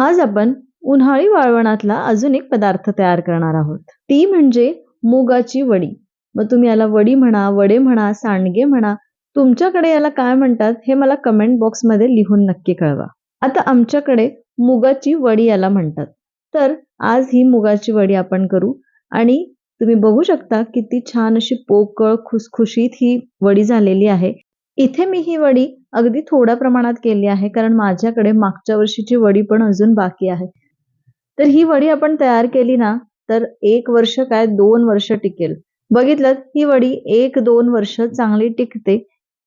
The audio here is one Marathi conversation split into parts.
आज आपण उन्हाळी वाळवणातला अजून एक पदार्थ तयार करणार आहोत. ती म्हणजे मुगाची वडी. मग तुम्ही याला वडी म्हणा वडे म्हणा सांडगे म्हणा तुमच्याकडे याला काय म्हणतात हे मला कमेंट बॉक्समध्ये लिहून नक्की कळवा. आता आमच्याकडे मुगाची वडी याला म्हणतात. तर आज ही मुगाची वडी आपण करू आणि तुम्ही बघू शकता किती छान अशी पोकळ खुसखुशीत ही वडी झालेली आहे. इथे मी ही वडी अगदी थोड्या प्रमाणात केली आहे कारण माझ्याकडे मागच्या वर्षीची वडी पण अजून बाकी आहे. तर ही वडी आपण तयार केली ना तर एक वर्ष काय दोन वर्ष टिकेल. बघितलं ही वडी एक दोन वर्ष चांगली टिकते.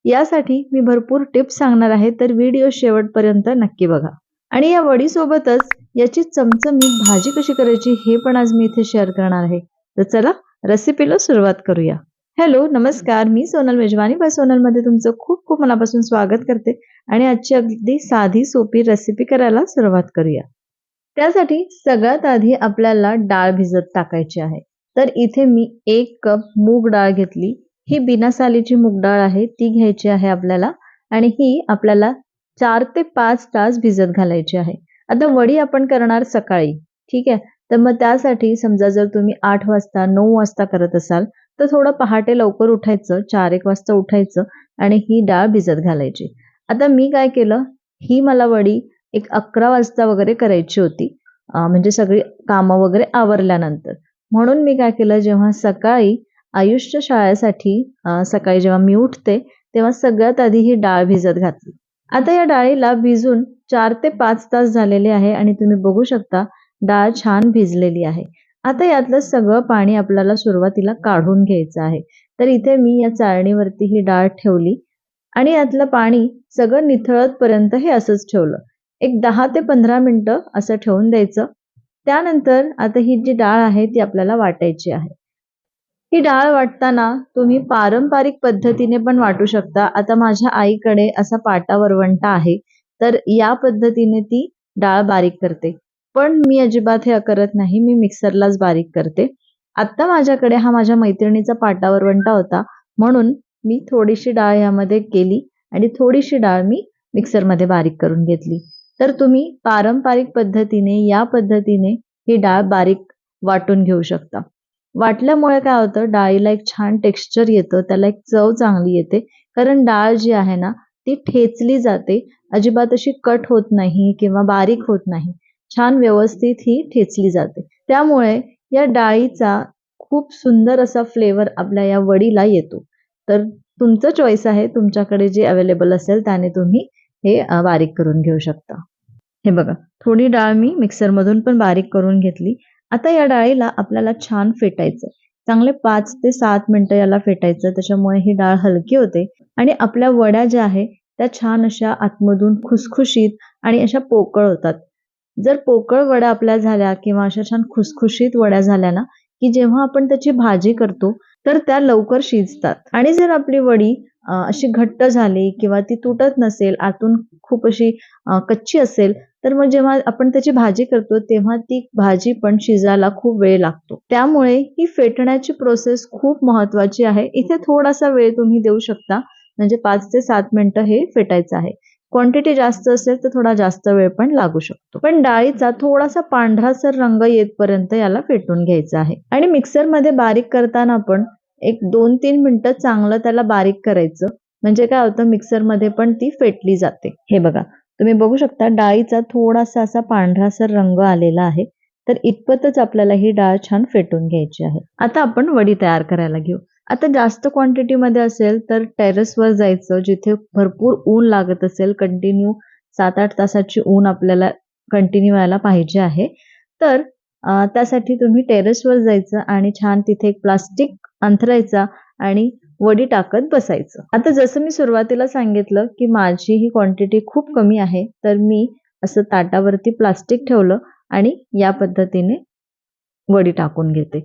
यासाठी मी भरपूर टिप्स सांगणार आहे तर व्हिडिओ शेवटपर्यंत नक्की बघा. आणि या वडीसोबतच याची चमचमीत भाजी कशी करायची हे पण आज मी इथे शेअर करणार आहे. तर चला रेसिपीला सुरुवात करूया. हॅलो नमस्कार. मी सोनल मेजवानी. बाय सोनलमध्ये तुमचं खूप खूप मनापासून स्वागत करते आणि आजची अगदी साधी सोपी रेसिपी करायला सुरुवात करूया. त्यासाठी सगळ्यात आधी आपल्याला डाळ भिजत टाकायची आहे. तर इथे मी एक कप मूग डाळ घेतली. ही बिना सालीची मूग डाळ आहे. ती घ्यायची आहे आपल्याला आणि ही आपल्याला चार ते पाच तास भिजत घालायची आहे. आता वडी आपण करणार सकाळी. ठीक आहे? तर मग त्यासाठी समजा जर तुम्ही आठ वाजता नऊ वाजता करत असाल तर थोडं पहाटे लवकर उठायचं चार एक वाजता उठायचं आणि ही डाळ भिजत घालायची. आता मी काय केलं? ही मला वडी एक अकरा वाजता वगैरे करायची होती. म्हणजे सगळी कामं वगैरे आवरल्यानंतर. म्हणून मी काय केलं? जेव्हा सकाळी आयुष्य शाळेसाठी सकाळी जेव्हा मी उठते तेव्हा सगळ्यात आधी ही डाळ भिजत घातली. आता या डाळीला भिजून चार ते पाच तास झालेले आहे आणि तुम्ही बघू शकता डाळ छान भिजलेली आहे. आता यातलं सगळं पाणी आपल्याला सुरुवातीला काढून घ्यायचं आहे. तर इथे मी या चाळणीवरती ही डाळ ठेवली आणि यातलं पाणी सगळं निथळतपर्यंत हे असंच ठेवलं. एक दहा ते पंधरा मिनिटं असं ठेवून द्यायचं. त्यानंतर आता ही जी डाळ आहे ती आपल्याला वाटायची आहे. ही डाळ वाटताना तुम्ही पारंपरिक पद्धतीने पण वाटू शकता. आता माझ्या आईकडे असा पाटा वरवंटा आहे तर या पद्धतीने ती डाळ बारीक करते. पण मी अजिबात हे करत नाही. मी मिक्सरलाच बारीक करते. आत्ता माझ्याकडे हा माझ्या मैत्रिणीचा पाटावरवंटा होता. म्हणून मी थोडीशी डाळ यामध्ये केली आणि थोडीशी डाळ मी मिक्सरमध्ये बारीक करून घेतली. तर तुम्ही पारंपरिक पद्धतीने या पद्धतीने ही डाळ बारीक वाटून घेऊ शकता. वाटल्यामुळे काय होतं डाळीला एक छान टेक्स्चर येतं त्याला एक चव चांगली येते. कारण डाळ जी आहे ना ती ठेचली जाते. अजिबात अशी कट होत नाही किंवा बारीक होत नाही. छान व्यवस्थित ही ठेचली जाते. त्यामुळे या डाळीचा खूप सुंदर असा फ्लेवर आपल्या या वडीला येतो. तर तुमचं चॉईस आहे. तुमच्याकडे जे अवेलेबल असेल त्याने तुम्ही हे बारीक करून घेऊ शकता. हे बघा थोडी डाळ मी मिक्सरमधून पण बारीक करून घेतली. आता या डाळीला आपल्याला छान फेटायचं चांगले पाच ते सात मिनटं याला फेटायचं त्याच्यामुळे ही डाळ हलकी होते. आणि आपल्या वड्या ज्या आहे त्या छान अशा आतमधून खुसखुशीत आणि अशा पोकळ होतात. जर पोकळ वड्या आपल्या झाल्या किंवा अशा छान खुसखुशीत वड्या झाल्या ना की जेव्हा आपण त्याची भाजी करतो तर त्या लवकर शिजतात. आणि जर आपली वडी अशी घट्ट झाली किंवा ती तुटत नसेल आतून खूप अशी कच्ची असेल तर मग जेव्हा आपण त्याची भाजी करतो तेव्हा ती भाजी पण शिजायला खूप वेळ लागतो. त्यामुळे ही फेटण्याची प्रोसेस खूप महत्वाची आहे. इथे थोडासा वेळ तुम्ही देऊ शकता. म्हणजे पाच ते सात मिनिटं हे फेटायचं आहे. क्वांटिटी जास्त असेल तर थोडा जास्त वेळ पण लागू शकतो. पण डाळीचा थोडासा पांढरासर रंग येतपर्यंत याला फेटून घ्यायचा आहे. आणि मिक्सरमध्ये बारीक करताना पण एक दोन तीन मिनटं चांगलं त्याला बारीक करायचं. म्हणजे काय होतं मिक्सरमध्ये पण ती फेटली जाते. हे बघा तुम्ही बघू शकता डाळीचा थोडासा असा पांढरासर रंग आलेला आहे. तर इतपतच आपल्याला ही डाळ छान फेटून घ्यायची आहे. आता आपण वडी तयार करायला घेऊ. आता जास्त क्वांटिटीमध्ये असेल तर टेरेसवर जायचं जिथे भरपूर ऊन लागत असेल कंटिन्यू सात आठ तासाची ऊन आपल्याला कंटिन्यू व्हायला पाहिजे आहे. तर त्यासाठी तुम्ही टेरेसवर जायचं आणि छान तिथे एक प्लास्टिक अंथरायचा आणि वडी टाकत बसायचं. आता जसं मी सुरुवातीला सांगितलं की माझी ही क्वांटिटी खूप कमी आहे तर मी असं ताटावरती प्लास्टिक ठेवलं आणि या पद्धतीने वडी टाकून घेते.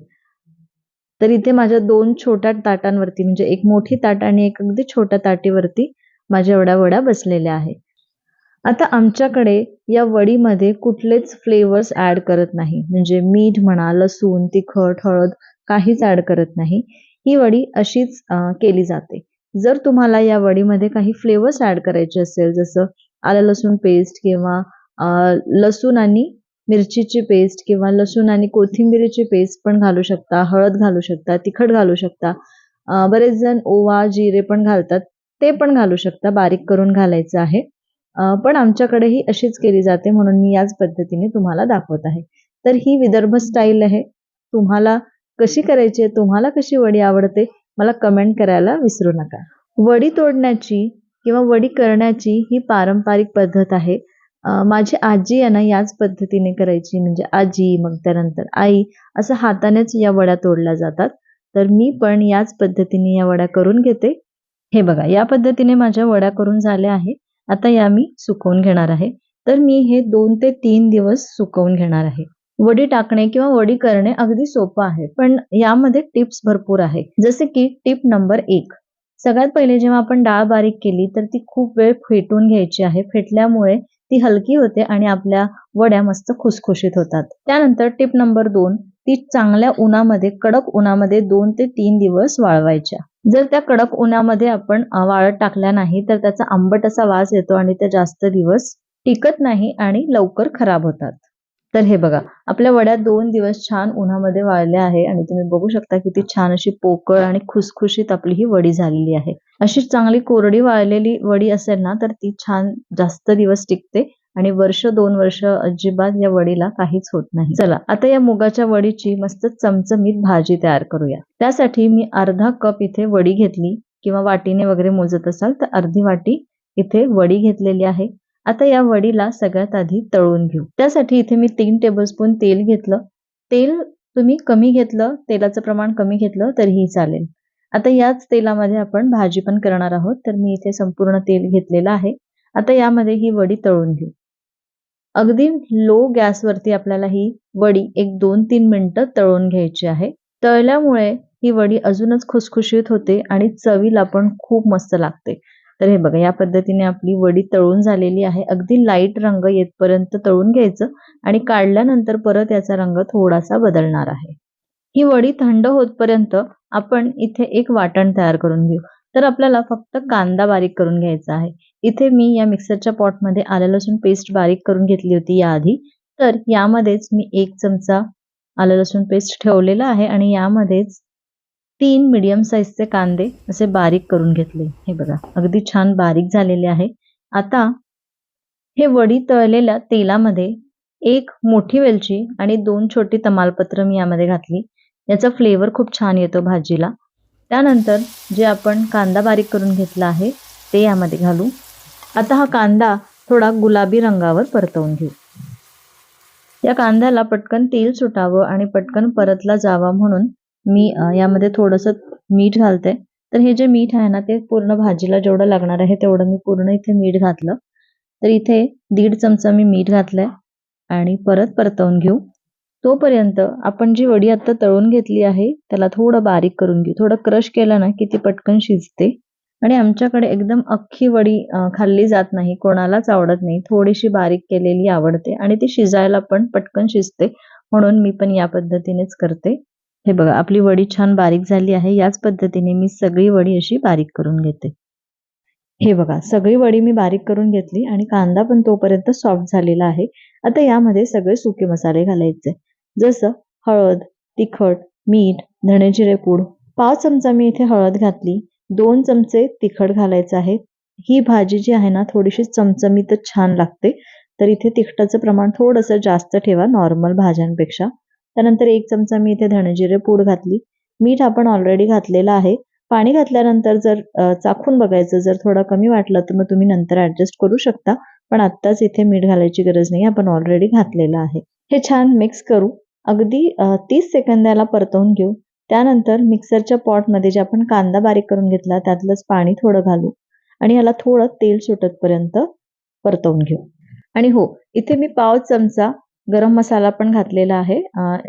तर इथे माझ्या दोन छोट्या ताटांवरती म्हणजे एक मोठी ताट आणि एक अगदी छोट्या ताटीवरती माझ्या एवढ्या वड्या बसलेल्या आहे. आता आमच्याकडे या वडीमध्ये कुठलेच फ्लेवर्स ऍड करत नाही. म्हणजे मीठ म्हणा लसूण तिखट हळद काहीच ऍड करत नाही. ही वडी अशीच केली जाते. जर तुम्हाला या वडीमध्ये काही फ्लेवर्स ऍड करायचे असेल जसं आलं लसूण पेस्ट किंवा लसूण आणि मिरचीची पेस्ट किंवा लसूण आणि कोथिंबिरीची पेस्ट पण घालू शकता हळद घालू शकता तिखट घालू शकता. बरेच जण ओवा जिरे पण घालतात ते पण घालू शकता बारीक करून घालायचं आहे. पण आमच्याकडे ही अशीच केली जाते म्हणून मी याच पद्धतीने तुम्हाला दाखवत आहे. तर ही विदर्भ स्टाईल आहे. तुम्हाला कशी करायची आहे तुम्हाला कशी वडी आवडते मला कमेंट करायला विसरू नका. वडी तोडण्याची किंवा वडी करण्याची ही पारंपरिक पद्धत आहे. माझी आजी आहे ना याच पद्धतीने करायची. म्हणजे आजी मग त्यानंतर आई असं हातानेच या वड्या तोडल्या जातात. तर मी पण याच पद्धतीने या वड्या करून घेते. हे बघा या पद्धतीने माझ्या वड्या करून झाल्या आहे. आता या मी सुकवून घेणार आहे. तर मी हे दोन ते तीन दिवस सुकवून घेणार आहे. वडी टाकणे किंवा वडी करणे अगदी सोपं आहे. पण यामध्ये टिप्स भरपूर आहे जसे की टिप नंबर एक. सगळ्यात पहिले जेव्हा आपण डाळ बारीक केली तर ती खूप वेळ फेटून घ्यायची आहे. फेटल्यामुळे ती हलकी होते आणि आपल्या वड्या मस्त खुसखुशीत होतात. त्यानंतर टिप नंबर दोन ती चांगल्या उन्हामध्ये कडक उन्हामध्ये दोन ते तीन दिवस वाळवायच्या. जर त्या कडक उन्हामध्ये आपण वाळत टाकल्या नाही तर त्याचा आंबट असा वास येतो आणि त्या जास्त दिवस टिकत नाही आणि लवकर खराब होतात. तर हे बघा आपल्या वड्या दोन दिवस छान उन्हामध्ये वाळल्या आहे आणि तुम्ही बघू शकता किती छान अशी पोकळ आणि खुसखुशीत आपली ही वडी झालेली आहे. अशी चांगली कोरडी वाळलेली वडी असेल ना तर ती छान जास्त दिवस टिकते आणि वर्ष दोन वर्ष अजिबात या वडीला काहीच होत नाही. चला आता या मुगाच्या वडीची मस्त चमचमीत भाजी तयार करूया. त्यासाठी मी अर्धा कप इथे वडी घेतली किंवा वाटीने वगैरे मोजत असाल तर अर्धी वाटी इथे वडी घेतलेली आहे. आता या वडीला सगळ्यात आधी तळून घेऊ. त्यासाठी इथे मी तीन टेबलस्पून तेल घेतलं. तेल तुम्ही कमी घेतलं तेलाचं प्रमाण कमी घेतलं तरीही चालेल. आता याच तेलामध्ये आपण भाजी पण करणार आहोत तर मी इथे संपूर्ण तेल घेतलेलं आहे. आता यामध्ये ही वडी तळून घेऊ. अगदी लो गॅसवरती आपल्याला ही वडी एक दोन तीन मिनिटं तळून घ्यायची आहे. तळल्यामुळे ही वडी अजूनच खुसखुशीत होते आणि चवीला पण खूप मस्त लागते. तर हे बघा या पद्धतीने आपली वडी तळून झालेली आहे. अगदी लाइट रंग येतपर्यंत तळून घ्यायचं आणि काढल्यानंतर परत याचा रंग थोडासा बदलणार आहे. ही वडी थंड होतपर्यंत आपण इथे एक वाटण तयार करून घेऊ. तर आपल्याला फक्त कांदा बारीक करून घ्यायचा आहे. इथे मी या मिक्सरच्या पॉटमध्ये आलं लसूण पेस्ट बारीक करून घेतली होती याआधी. तर यामध्येच मी एक चमचा आलं लसूण पेस्ट ठेवलेला आहे आणि यामध्येच तीन मीडियम साईजचे कांदे असे बारीक करून घेतले. हे बघा अगदी छान बारीक झालेले आहे. आता हे वडी तळलेल्या तेलामध्ये एक मोठी वेलची आणि दोन छोटी तमालपत्र मी यामध्ये घातली. याचा फ्लेवर खूप छान येतो भाजीला. त्यानंतर जे आपण कांदा बारीक करून घेतला आहे ते यामध्ये घालू. आता हा कांदा थोडा गुलाबी रंगावर परतवून घेऊ. या कांद्याला पटकन तेल सुटावं आणि पटकन परतला जावा म्हणून मी यामध्ये थोडंसं मीठ घालते. तर हे जे मीठ आहे ना ते पूर्ण भाजीला जेवढं लागणार आहे तेवढं मी पूर्ण इथे मीठ घातलं. तर इथे दीड चमचा मी मीठ घातलंय आणि परत परतवून घेऊ. तोपर्यंत आपण जी वडी आता तळून घेतली आहे त्याला थोडं बारीक करून घेऊ. थोडं क्रश केलं ना की ती पटकन शिजते. आणि आमच्याकडे एकदम अख्खी वडी खाल्ली जात नाही कोणालाच आवडत नाही. थोडीशी बारीक केलेली आवडते आणि ती शिजायला पण पटकन शिजते. म्हणून मी पण या पद्धतीनेच करते. हे बघा आपली वडी छान बारीक झाली आहे. याच पद्धतीने मी सगळी वडी अशी बारीक करून घेते. हे बघा सगळी वडी मी बारीक करून घेतली आणि कांदा पण तोपर्यंत सॉफ्ट झालेला आहे. आता यामध्ये सगळे सुके मसाले घालायचे. जसं हळद तिखट मीठ धणे पूड. पाव चमचा मी इथे हळद घातली. दोन चमचे तिखट घालायचं आहे. ही भाजी जी आहे ना थोडीशी चमचमीतच छान लागते. तर इथे तिखटाचं प्रमाण थोडंसं जास्त ठेवा नॉर्मल भाज्यांपेक्षा. त्यानंतर एक चमचा मी इथे धणजिरे पूड घातली. मीठ आपण ऑलरेडी घातलेलं आहे. पाणी घातल्यानंतर जर चाखून बघायचं जर थोडं कमी वाटलं तर मग तुम्ही नंतर ऍडजस्ट करू शकता. पण आत्ताच इथे मीठ घालायची गरज नाही. आपण ऑलरेडी घातलेलं आहे. हे छान मिक्स करू. अगदी तीस सेकंदाला परतवून घेऊ. त्यानंतर मिक्सरच्या पॉटमध्ये जे आपण कांदा बारीक करून घेतला त्यातलंच पाणी थोडं घालू. आणि याला थोडं तेल सुटतपर्यंत परतवून घेऊ. आणि हो इथे मी पाव चमचा गरम मसाला पण घातलेला आहे.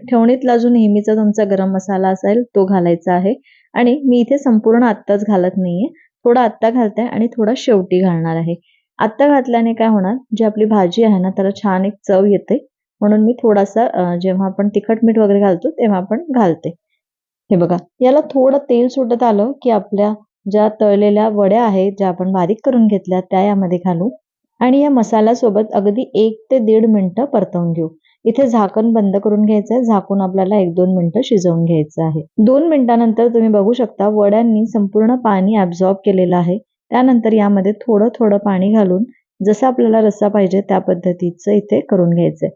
ठेवणीतला जो नेहमीचा तुमचा गरम मसाला असेल तो घालायचा आहे. आणि मी इथे संपूर्ण आत्ताच घालत नाहीये. थोडा आत्ता घालते आणि थोडा शेवटी घालणार आहे. आत्ता घातल्याने काय होणार? जी आपली भाजी आहे ना त्याला छान एक चव येते. म्हणून मी थोडासा जेव्हा आपण तिखट मीठ वगैरे घालतो तेव्हा आपण घालते. हे बघा याला थोडं तेल सुटत आलं की आपल्या ज्या तळलेल्या वड्या आहेत ज्या आपण बारीक करून घेतल्या त्या यामध्ये घालू. आणि या मसाल्यासोबत अगदी एक ते दीड मिनटं परतवून घेऊ. इथे झाकण बंद करून घ्यायचं आहे झाकून आपल्याला एक दोन मिनिटं शिजवून घ्यायचं आहे. दोन मिनिटानंतर तुम्ही बघू शकता वड्यांनी संपूर्ण पाणी ॲब्झॉर्ब केलेलं आहे. त्यानंतर यामध्ये थोडं थोडं पाणी घालून जसं आपल्याला रस्सा पाहिजे त्या पद्धतीचं इथे करून घ्यायचंय.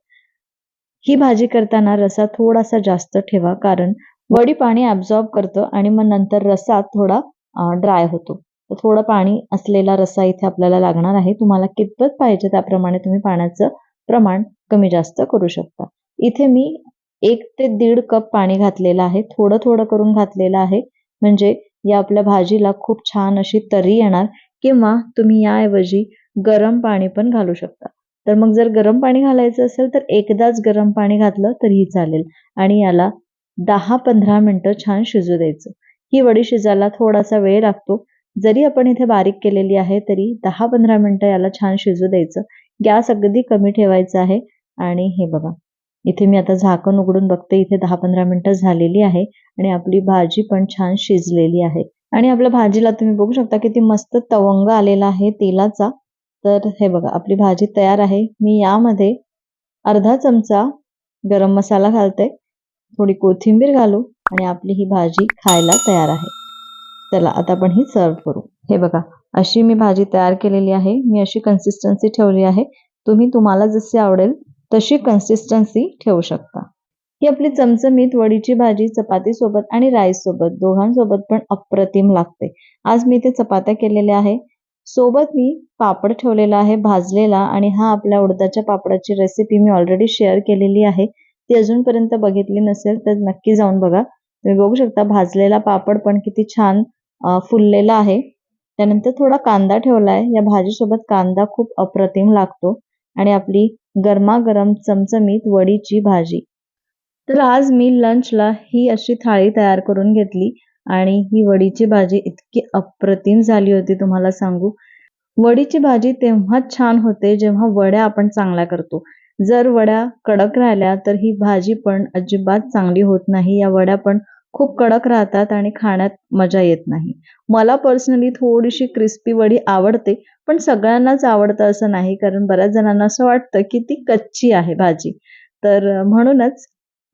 ही भाजी करताना रसा थोडासा जास्त ठेवा कारण वडी पाणी ॲब्झॉर्ब करतं आणि मग नंतर रसा थोडा ड्राय होतो. तर थोडं पाणी असलेला रस्सा इथे आपल्याला लागणार आहे. तुम्हाला कितपत पाहिजे त्याप्रमाणे तुम्ही पाण्याचं प्रमाण कमी जास्त करू शकता. इथे मी एक ते दीड कप पाणी घातलेलं आहे. थोडं थोडं करून घातलेलं आहे. म्हणजे या आपल्या भाजीला खूप छान अशी तरी येणार किंवा तुम्ही याऐवजी गरम पाणी पण घालू शकता. तर मग जर गरम पाणी घालायचं असेल तर एकदाच गरम पाणी घातलं तरीही चालेल. आणि याला दहा पंधरा मिनटं छान शिजू द्यायचं. ही वडी शिजायला थोडासा वेळ लागतो. जरी आपण इथे बारीक केलेली आहे तरी दहा पंधरा मिनटं याला छान शिजू द्यायचं. गॅस अगदी कमी ठेवायचा आहे. आणि हे बघा इथे मी आता झाकण उघडून बघते इथे दहा पंधरा मिनटं झालेली आहे आणि आपली भाजी पण छान शिजलेली आहे. आणि आपल्या भाजीला तुम्ही बघू शकता किती मस्त तवंग आलेला आहे तेलाचा. तर हे बघा आपली भाजी तयार आहे. मी यामध्ये अर्धा चमचा गरम मसाला घालते. थोडी कोथिंबीर घालू आणि आपली ही भाजी खायला तयार आहे. चला आता आपण ही सर्व करू. हे बघा अशी मी भाजी तयार केलेली आहे. मी अशी कन्सिस्टन्सी ठेवली आहे. तुम्ही तुम्हाला जशी आवडेल तशी कन्सिस्टन्सी ठेवू शकता. ही आपली चमचमीत वडीची भाजी चपाती सोबत आणि राईस सोबत दोघांसोबत पण अप्रतिम लागते. आज मी इथे चपात्या केलेल्या आहे. सोबत मी पापड ठेवलेला आहे भाजलेला आणि हा आपल्या उडदाच्या पापडाची रेसिपी मी ऑलरेडी शेअर केलेली आहे. ती अजूनपर्यंत बघितली नसेल तर नक्की जाऊन बघा. तुम्ही बघू शकता भाजलेला पापड पण किती छान फुललेला आहे. त्यानंतर थोडा कांदा ठेवला आहे या भाजीसोबत कांदा खूप अप्रतिम लागतो आणि आपली गरमागरम चमचमीत वडीची भाजी. तर आज मी लंचला ही अशी थाळी तयार करून घेतली आणि ही वडीची भाजी इतकी अप्रतिम झाली होती तुम्हाला सांगू. वडीची भाजी तेव्हाच छान होते जेव्हा वड्या आपण चांगल्या करतो. जर वड्या कडक राहिल्या तर ही भाजी पण अजिबात चांगली होत नाही. या वड्या पण खूप कडक राहतात आणि खाण्यात मजा येत नाही. मला पर्सनली थोडीशी क्रिस्पी वडी आवडते पण सगळ्यांनाच आवडतं असं नाही कारण बऱ्याच जणांना असं वाटतं की ती कच्ची आहे भाजी. तर म्हणूनच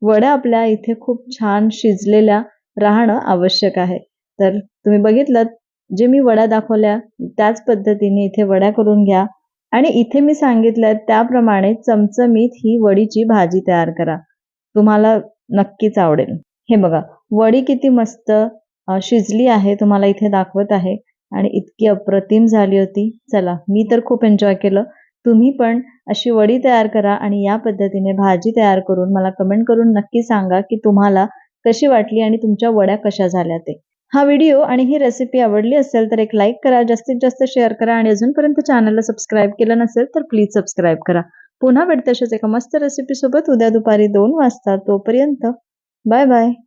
वड्या आपल्या इथे खूप छान शिजलेल्या राहणं आवश्यक आहे. तर तुम्ही बघितलं जे मी वड्या दाखवल्या त्याच पद्धतीने इथे वड्या करून घ्या. आणि इथे मी सांगितलं त्याप्रमाणे चमचमीत ही वडीची भाजी तयार करा. तुम्हाला नक्कीच आवडेल. हे बघा वडी किती मस्त शिजली आहे तुम्हाला इथे दाखवत आहे. आणि इतकी अप्रतिम झाली होती. चला मी तर खूप एन्जॉय केलं. तुम्ही पण अशी वडी तयार करा आणि या पद्धतीने भाजी तयार करून मला कमेंट करून नक्की सांगा की तुम्हाला कशी वाटली आणि तुमच्या वड्या कशा झाल्या ते. हा व्हिडिओ आणि ही रेसिपी आवडली असेल तर एक लाईक करा जास्तीत जास्त शेअर करा आणि अजूनपर्यंत चॅनलला सबस्क्राईब केलं नसेल तर प्लीज सबस्क्राईब करा. पुन्हा भेटते एका मस्त रेसिपी सोबत. उद्या दुपारी दोन वाजता तोपर्यंत. Bye bye